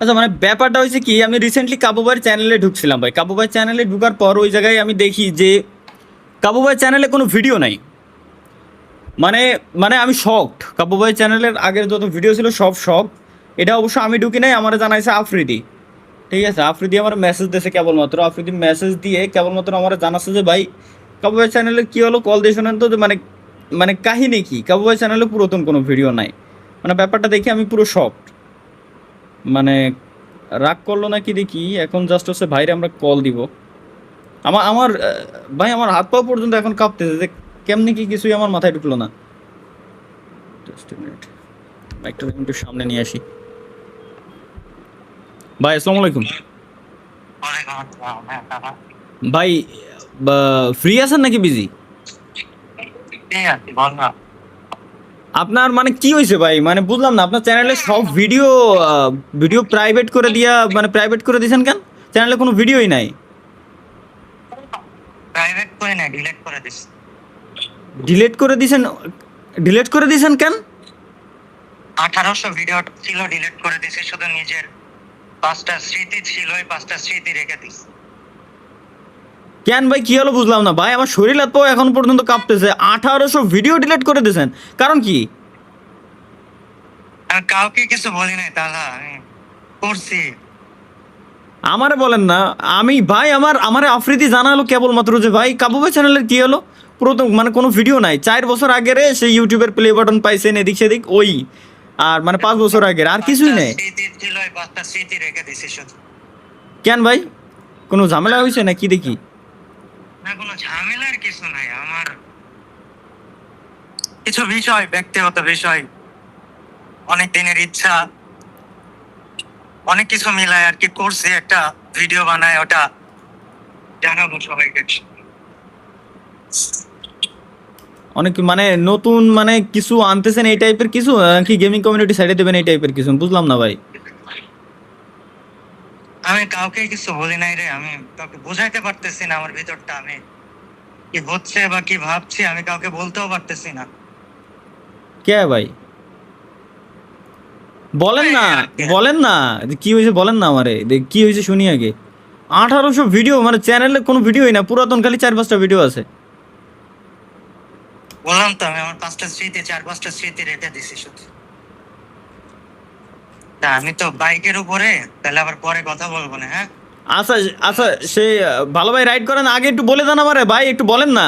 আচ্ছা মানে ব্যাপারটা হয়েছে কি, আমি রিসেন্টলি কাবুবাই চ্যানেলে ঢুকছিলাম ভাই। কাবুবাই চ্যানেলে ঢুকার পর ওই জায়গায় আমি দেখি যে কাবুবাই চ্যানেলে কোনো ভিডিও নাই। মানে মানে আমি শকড কাবুবাই চ্যানেলের আগের যত ভিডিও ছিল সব শক এটা অবশ্য আমি ঢুকি নাই, আমার জানাইছে আফ্রিদি। ঠিক আছে, আফ্রিদি আমার মেসেজ দিয়েছে কেবলমাত্র। আফ্রিদি মেসেজ দিয়ে কেবলমাত্র আমার জানাচ্ছে যে, ভাই কাবুবাই চ্যানেলে কী হলো? কল দিয়ে শোনেন তো মানে মানে কাহিনী কি? কাবুবাই চ্যানেলে পুরাতন কোনো ভিডিও নাই। মানে ব্যাপারটা দেখে আমি পুরো শকড মানে রাগ করল নাকি দেখি এখন জাস্ট হচ্ছে ভাইরে আমরা কল দিব। আমার আমার ভাই আমার হাত পা পর্যন্ত এখন কাঁপতেছে যে কেমনি কি কিছুই আমার মাথায় ঢুকলো না। জাস্ট মিনিট বাইকটা একটু সামনে নিয়ে আসি। ভাই আসসালামু আলাইকুম। হ্যাঁ ভাই। ফ্রি আছেন নাকি বিজি ঠিক বল না। আপনার মানে কি হয়েছে ভাই? মানে বুঝলাম না আপনার চ্যানেলে সব ভিডিও ভিডিও প্রাইভেট করে দিয়া মানে প্রাইভেট করে দিয়েছেন কেন? চ্যানেলে কোনো ভিডিওই নাই। প্রাইভেট করে না ডিলিট করে দিস ডিলিট করে দিয়েছেন ডিলিট করে দিয়েছেন কেন? আঠারোশো ভিডিও ছিল ডিলিট করে দিছি শুধু নিজের পাঁচটা স্মৃতি ছিল ওই পাঁচটা স্মৃতি রেখে দিস কেন ভাই কি হলো বুঝলাম না। ভাই আমার শরীর এত এখন পর্যন্ত কাঁপতেছে। আঠারোশো ভিডিও ডিলিট করে দিয়েছেন। কারণ কি? কাউকে কিছু বলি নাই তাহলে করছি। আমারে বলেন না আমি ভাই আমার আমার আফ্রিদি জানালো কেবলমাত্র যে ভাই কাবু ভাই চ্যানেলের কি হলো? প্রথম মানে কোনো ভিডিও নাই। চার বছর আগের সেই ইউটিউবের প্লে বাটন পাইছেন এদিক সেদিক ওই। আর মানে পাঁচ বছর আগের আর কিছুই নেই। কেন ভাই? কোনো ঝামেলা হয়েছে না কি দেখি? না কোনো ঝামেলার কিছু নাই আমার কিছু বিষয় ব্যক্তিগত বিষয়। অনেক দিনের ইচ্ছা। অনেক কিছু মিলায় আর কি করছি একটা ভিডিও বানায় ওটা জানাব সবাইকে। অনেক মানে নতুন মানে কিছু আনতেছেন এই টাইপের কিছু? কি গেমিং কমিউনিটি সাইডে দেবেন এই টাইপের কিছু? বুঝলাম না ভাই। আমি কাউকে কিছু বলি নাই রে আমি কাউকে বোঝাইতে পারতেছি না আমার ভিতরটা আমি কি হচ্ছে বা কি ভাবছি আমি কাউকে বলতেও পারতেছি না। কে ভাই? বলেন না বলেন না কি হয়েছে বলেন না আমারে কি হয়েছে শুনি আগে। আঠারোশো ভিডিও মানে চ্যানেলে কোনো ভিডিওই না পুরাতন খালি চার পাঁচটা ভিডিও আছে। বললাম তো আমি আমার পাঁচটা স্মৃতি চার পাঁচটা স্মৃতি রেখে দিছি শুধু। তা আমি তো বাইকের উপরে তাহলে আবার পরে কথা বলব না হ্যাঁ? আচ্ছা আচ্ছা সে ভালো ভাই রাইড করেন আগে একটু বলে দেন আমারে ভাই একটু বলেন না।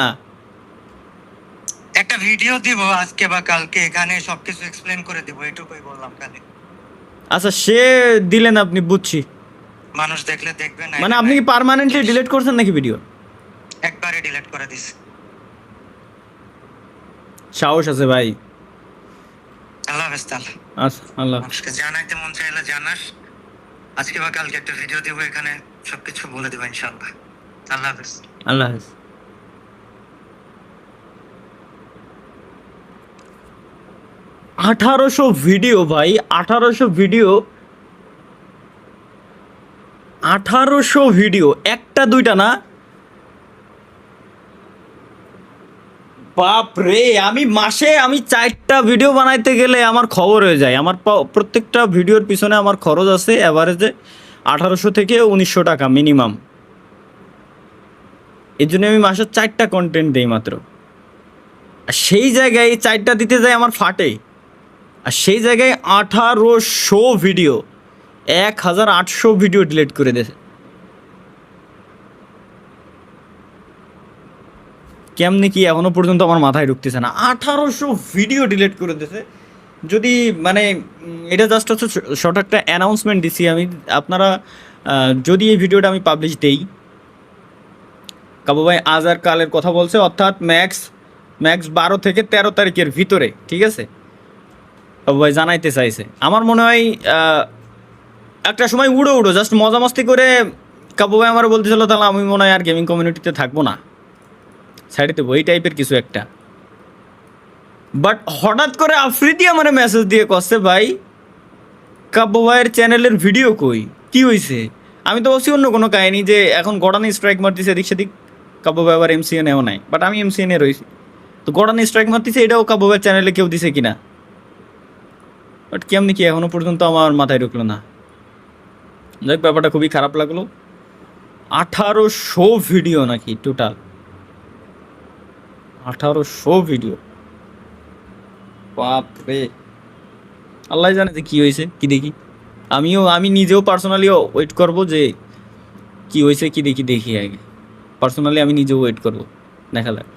একটা ভিডিও দিব আজকে বা কালকে এখানে সবকিছু এক্সপ্লেন করে দিব এটুকুই বললাম খালি। আচ্ছা সে দিলেন আপনি বুঝছি। মানুষ দেখলে দেখবে না মানে আপনি কি পার্মানেন্টলি ডিলিট করছেন নাকি ভিডিও একবারে ডিলিট করে দিছি। সাহস আছে ভাই। আল্লাহ হাফেজ তাহলে। আচ্ছা আল্লাহ। মানুষকে জানাইতে মন চাইলে জানাস। আজকে বা কালকে একটা ভিডিও দিব এখানে সবকিছু বলে দেবো ইনশাল্লাহ আল্লাহ হাফেজ। আল্লাহ হাফেজ। আঠারোশো ভিডিও ভাই আঠারোশো ভিডিও আঠারোশো ভিডিও একটা দুইটা না বাপ রে, আমি মাসে আমি চারটা ভিডিও বানাইতে গেলে আমার খবর হয়ে যায়। আমার প্রত্যেকটা ভিডিওর পিছনে আমার খরচ আছে অ্যাভারেজে আঠারোশো থেকে উনিশশো টাকা মিনিমাম এর জন্য আমি মাসে চারটা কন্টেন্ট দিই মাত্র। আর সেই জায়গায় চারটা দিতে যায় আমার ফাটে। আর সেই জায়গায় আঠারোশো ভিডিও এক হাজার আটশো ভিডিও ডিলিট করে দিয়েছে কেমনি কি এখনও পর্যন্ত আমার মাথায় ঢুকতেছে না। আঠারোশো ভিডিও ডিলিট করে দিয়েছে। যদি মানে এটা জাস্ট হচ্ছে শর্ট একটা অ্যানাউন্সমেন্ট দিছি আমি। আপনারা যদি এই ভিডিওটা আমি পাবলিশ দেই কাবু ভাই আজ আর কালের কথা বলছে, অর্থাৎ ম্যাক্স ম্যাক্স বারো থেকে তেরো তারিখের ভিতরে, ঠিক আছে? কাবু ভাই জানাইতে চাইছে। আমার মনে হয় একটা সময় উড়ো উড়ো জাস্ট মজা মস্তি করে কাবু ভাই আমার বলতেছিল, তাহলে আমি মনে হয় আর গেমিং কমিউনিটিতে থাকব না। সাইডে দেবো এই টাইপের কিছু একটা। বাট হঠাৎ করে আফ্রিদি আমার মেসেজ দিয়ে কষছে ভাই, কাব্য ভাইয়ের চ্যানেলের ভিডিও কই? কি হয়েছে আমি তো ভাবছি অন্য কোনো কাহিনী যে এখন গড়ানি স্ট্রাইক মারতেছে এদিক সেদিক, কাব্য ভাই আবার এমসিএনেও নাই। বাট আমি এমসিএনে রয়েছি তো গড়ানি স্ট্রাইক মারতেছে, এটাও কাব্য ভাইয়ের চ্যানেলে কেউ দিছে কিনা? বাট কেমনি কি এখনও পর্যন্ত আমার মাথায় ঢুকলো না। যাক, ব্যাপারটা খুবই খারাপ লাগল। আঠারোশো ভিডিও নাকি টোটাল আঠারোশো ভিডিও বাপরে। আল্লাহ জানে যে কি হয়েছে, কি দেখি। আমিও, আমি নিজেও পার্সোনালিও ওয়েট করব যে কি হয়েছে, কি দেখি দেখি আগে। পার্সোনালি আমি নিজেও ওয়েট করব, দেখা যাক।